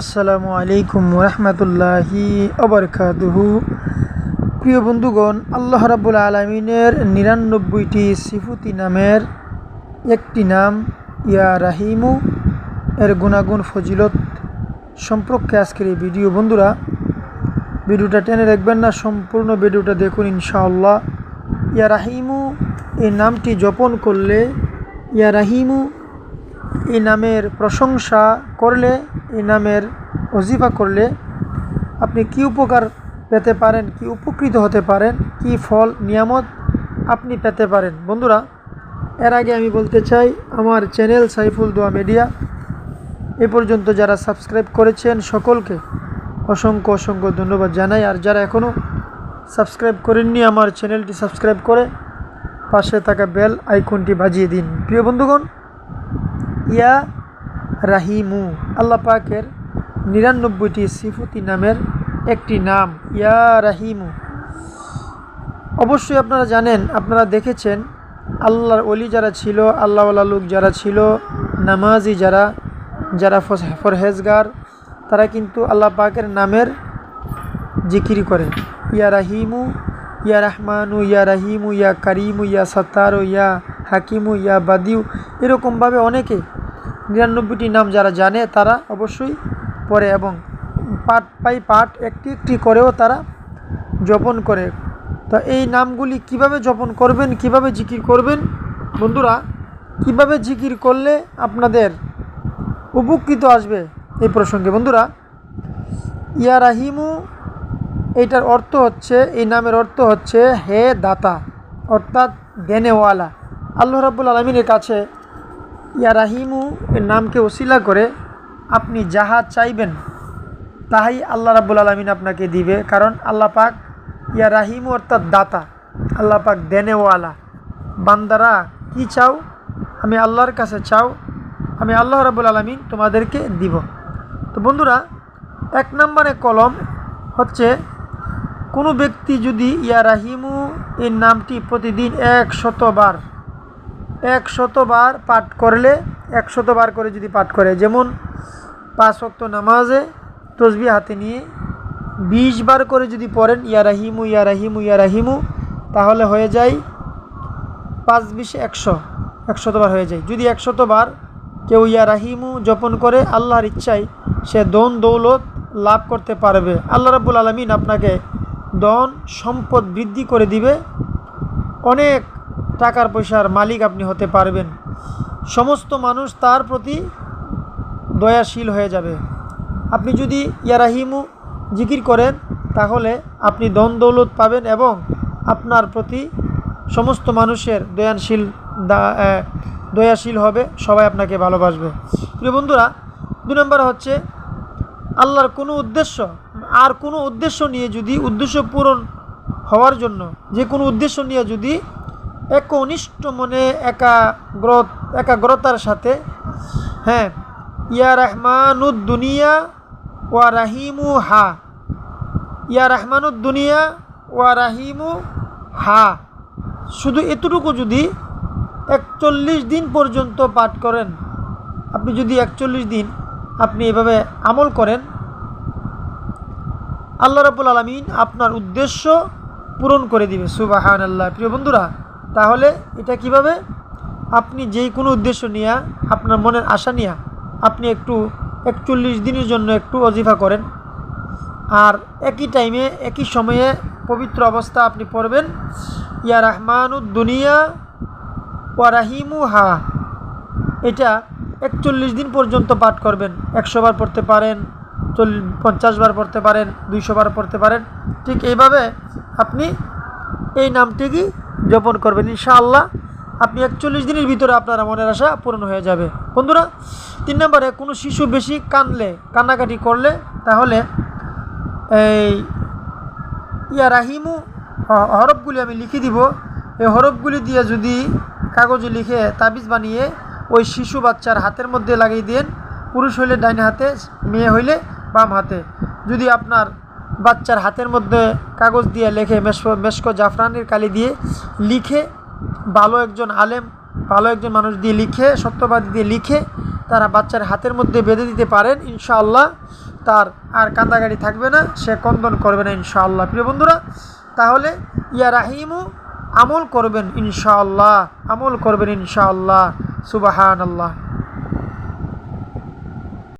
আসসালামু আলাইকুম রহমতুল্লাহি অবরকাতুহু প্রিয় বন্ধুগণ, আল্লাহ রাব্বুল আলমিনের নিরানব্বইটি সিফুতি নামের একটি নাম, ইয়া রাহিমু, এর গুণাগুণ, ফজিলত সম্পর্কে আজকের এই ভিডিও। বন্ধুরা, ভিডিওটা টেনে রাখবেন না, সম্পূর্ণ ভিডিওটা দেখুন ইনশাআল্লাহ। ইয়া রাহিমু, এই নামটি জপন করলে, ইয়া রাহিমু এই নামের প্রশংসা করলে এই নামের অজিফা করলে আপনি কি উপকার পেতে পারেন, কি উপকৃত হতে পারেন, কি ফল, নিয়ামত আপনি পেতে পারেন? বন্ধুরা, এর আগে আমি বলতে চাই, আমার চ্যানেল সাইফুল দোয়া মিডিয়া এ পর্যন্ত যারা সাবস্ক্রাইব করেছেন সকলকে অসংখ্য অসংখ্য ধন্যবাদ জানাই। আর যারা এখনও সাবস্ক্রাইব করেননি, আমার চ্যানেলটি সাবস্ক্রাইব করে পাশে থাকা বেল আইকনটি বাজিয়ে দিন। প্রিয় বন্ধুগণ ইয়া রাহিমু। আল্লাহ পাকের নিরানব্বইটি সিফুতি নামের একটি নাম, ইয়া রাহিমু। অবশ্যই আপনারা জানেন, আপনারা দেখেছেন, আল্লাহর অলি যারা ছিল, আল্লাহওয়ালা লোক যারা ছিল, নামাজি যারা যারা ফরহেজগার, তারা কিন্তু আল্লাহ পাকের নামের জিকির করে। ইয়া রাহিমু, ইয়া রহমানু, ইয়া রাহিমু, ইয়া কারিমু, ইয়া সত্তারু, ইয়া হাকিমু ইয়া বাদিউ এরকমভাবে অনেকে নিরানব্বইটি নাম যারা জানে তারা অবশ্যই পড়ে এবং পাঠ পাই পাঠ একটি একটি করেও তারা জপন করে। তো এই নামগুলি কীভাবে জপন করবেন, কীভাবে জিকির করবেন? বন্ধুরা, কীভাবে জিকির করলে আপনাদের উপকৃত আসবে এই প্রসঙ্গে? বন্ধুরা, ইয়া রাহিমু, এইটার অর্থ হচ্ছে, এই নামের অর্থ হচ্ছে হে দাতা, অর্থাৎ দেনেওয়ালা। আল্লাহ রাব্বুল আলমিনের কাছে, ইয়া রাহিমু, এর নামকে ওসিলা করে, আপনি যাহা চাইবেন, তাহাই আল্লাহ রাব্বুল আলমিন আপনাকে দিবে। কারণ আল্লাহ পাক ইয়া রাহিমু অর্থাৎ দাতা, আল্লাহ পাক দেনেওয়ালা। বান্দারা কি চাও? আমি আল্লাহর কাছে চাও, আমি আল্লাহ রাবুল আলমিন তোমাদেরকে দিব। তো বন্ধুরা, এক নম্বরে কলম হচ্ছে, কোনো ব্যক্তি যদি ইয়া রাহিমু এই নামটি প্রতিদিন এক শতবার এক শতবার পাঠ করলে এক শতবার করে যদি পাঠ করে, যেমন পাঁচ ওয়াক্ত নামাজে তসবি হাতে নিয়ে বিশ বার করে যদি পড়েন, ইয়া রাহিমু ইয়া রাহিমু ইয়া রাহিমু, তাহলে হয়ে যায় পাঁচ বিশে একশো, একশতবার হয়ে যায়। যদি একশতবার কেউ ইয়া রাহিমু জপন করে, আল্লাহর ইচ্ছায় সে দন দৌলত লাভ করতে পারবে। আল্লাহ রাব্বুল আলমিন আপনাকে দন সম্পদ বৃদ্ধি করে দিবে। অনেক টাকার পয়সার মালিক আপনি হতে পারবেন। সমস্ত মানুষ তার প্রতি দয়াশীল হয়ে যাবে। আপনি যদি ইয়ারাহিমু জিকির করেন, তাহলে আপনি দন দৌলত পাবেন এবং আপনার প্রতি সমস্ত মানুষের দয়ানশীল দয়াশীল হবে, সবাই আপনাকে ভালোবাসবে। প্রিয় বন্ধুরা, দু নম্বর হচ্ছে, আল্লাহর কোনো উদ্দেশ্য, আর কোনো উদ্দেশ্য নিয়ে যদি, উদ্দেশ্য পূরণ হওয়ার জন্য, যে কোনো উদ্দেশ্য নিয়ে যদি একনিষ্ঠ মনে একাগ্র একাগ্রতার সাথে হ্যাঁ ইয়া রহমানুদ দুনিয়া ওয়া রাহিমু হা। ইয়া রহমানুদ দুনিয়া ওয়া রাহিমু হা। শুধু এতটুকু যদি একচল্লিশ দিন পর্যন্ত পাঠ করেন, আপনি যদি একচল্লিশ দিন আপনি এভাবে আমল করেন, আল্লাহ রাবুল আলমিন আপনার উদ্দেশ্য পূরণ করে দিবে সুবাহান আল্লাহ প্রিয় বন্ধুরা তাহলে এটা কীভাবে? আপনি যেই কোনো উদ্দেশ্য নিয়ে, আপনার মনের আশা নিয়ে, আপনি একটু একচল্লিশ দিনের জন্য একটু অজিফা করেন। আর একই টাইমে একই সময়ে পবিত্র অবস্থা আপনি পড়বেন। ইয়া রহমানুদ দুনিয়া ওয়া রাহিমু হা এটা একচল্লিশ দিন পর্যন্ত পাঠ করবেন। একশো বার পড়তে পারেন, চল, পঞ্চাশ বার পড়তে পারেন, দুইশো বার পড়তে পারেন। ঠিক এইভাবে আপনি এই নামটিকে জপন করবেন, ইনশাআল্লাহ। আপনি একচল্লিশ দিনের ভিতরে আপনার মনের আশা পূরণ হয়ে যাবে। বন্ধুরা, তিন নম্বরে, কোনো শিশু বেশি কানলে কান্নাকাটি করলে, তাহলে এই ইয়া রাহিমু হরফগুলি আমি লিখে দিব। এই হরফগুলি দিয়ে যদি কাগজে লিখে তাবিজ বানিয়ে ওই শিশু বাচ্চার হাতের মধ্যে লাগিয়ে দেন, পুরুষ হইলে ডাইন হাতে, মেয়ে হইলে বাম হাতে। যদি আপনার বাচ্চার হাতের মধ্যে কাগজ দিয়ে লেখে মেশকো মেশকো জাফরানের কালি দিয়ে লিখে ভালো একজন আলেম, ভালো একজন মানুষ দিয়ে লিখে, সত্যবাদী দিয়ে লিখে তারা বাচ্চার হাতের মধ্যে বেঁধে দিতে পারেন, ইনশাআল্লাহ। তার আর কান্দাগাড়ি থাকবে না, সে কন্দন করবে না, ইনশাআল্লাহ। প্রিয় বন্ধুরা, তাহলে ইয়া রাহিমু আমল করবেন, ইনশাআল্লাহ। আমল করবেন, ইনশাআল্লাহ। সুবাহান আল্লাহ